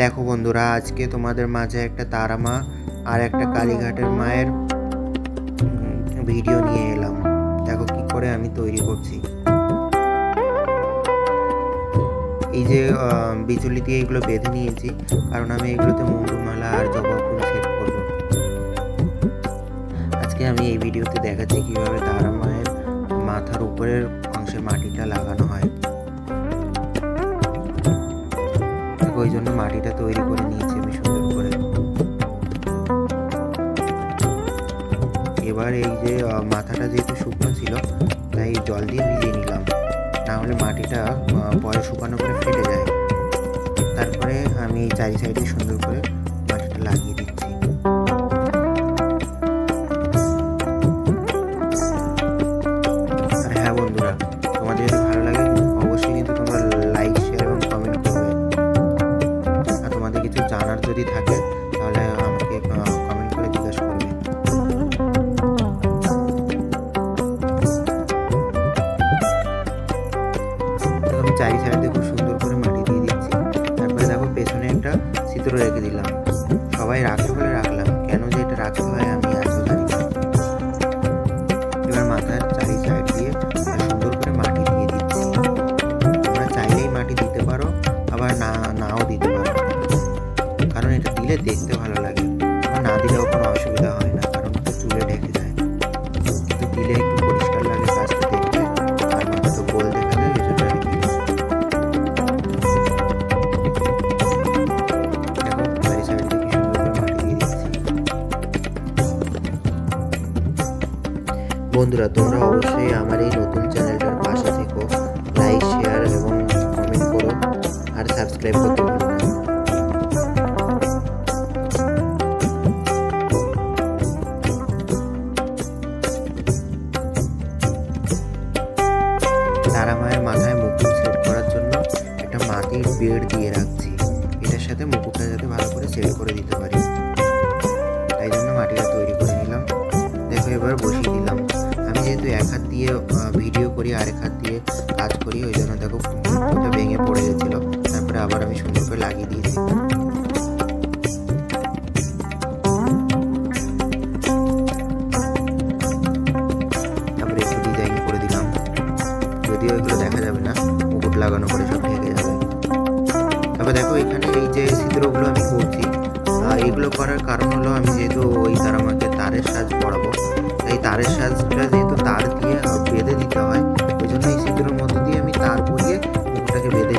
দেখো বন্ধুরা আজকে তোমাদের মাঝে একটা তারা মা আর একটা কালীঘাটের মায়ের ভিডিও নিয়ে এলাম। দেখো কি করে আমি তৈরি করছি। এই যে বিচুলি দিয়ে এগুলো বেঁধে নিয়েছি কারণ আমি এগুলোতে মুন্ডুমালা আর জবা ফুল সেট করব। আজকে আমি এই ভিডিওতে দেখাচ্ছি কীভাবে তারা মায়ের মাথার উপরের অংশে মাটিটা লাগানো হয়। ওই জন্য মাটিটা তৈরি করে নিয়েছি আমি সুন্দর করে। এবার এই যে মাথাটা যেহেতু শুকনো ছিল, তাই জল দিয়ে ভিজিয়ে নিলাম। না হলে মাটিটা পরে শুকানো করে ফেটে যায়। তারপরে আমি চারি সাইডে সুন্দর করে জানার যদি থাকে, তাহলে আমাকে কমেন্ট করে জিজ্ঞাসা করবে। আমি চারি সাইডে খুব সুন্দর করে মাটি দিয়ে দিচ্ছি তারপরে দেখো পেছনে একটা চিত্র রেখে দিলাম। দিলে দেখতে ভালো লাগে। আর না দিলেও কোনো অসুবিধা হয় না, কারণ তো চুলে ঢেকে যায়। কিন্তু দিলে একটু পরিষ্কার লাগে কাজটা দেখতে আর তো গোল দেখা যায় সাইড দিয়ে কি বন্ধুরা, তোমরা অবশ্যই আমার এই নতুন চ্যানেলটার পাশে থেকো। লাইক শেয়ার এবং কমেন্ট করো। আর সাবস্ক্রাইব করতে তারা মায়ের মাথায় মুকুট সেট করার জন্য একটা মাটির বেড় দিয়ে রাখছি। এটার সাথে মুকুটটা যাতে ভালো করে সেট করে দিতে পারি। তাই জন্য মাটিটা তৈরি করে নিলাম। দেখো, এবার বসিয়ে দিলাম। আমি যেহেতু এক হাত দিয়ে ভিডিও করি আর এক হাত দিয়ে কাজ করি, ওই জন্য দেখো ভেঙে পড়ে গেছিল। তারপরে আবার আমি সুন্দর করে লাগিয়ে দিয়েছি। যদিও এগুলো দেখা যাবে না। মুকুট লাগানো করে সব ঢেকে যাবে। তবে দেখো, এখানে এই যে ছিদ্রগুলো আমি করছি এইগুলো করার কারণ হলো আমি যেহেতু ওই তার আমাকে তারের সাজ পড়াবো এই তারের সাজটা যেহেতু তার দিয়ে বেঁধে দিতে হয়, ওই জন্য এই ছিদ্রের মধ্যে দিয়ে আমি তার পরিয়ে মুখটাকে বেঁধে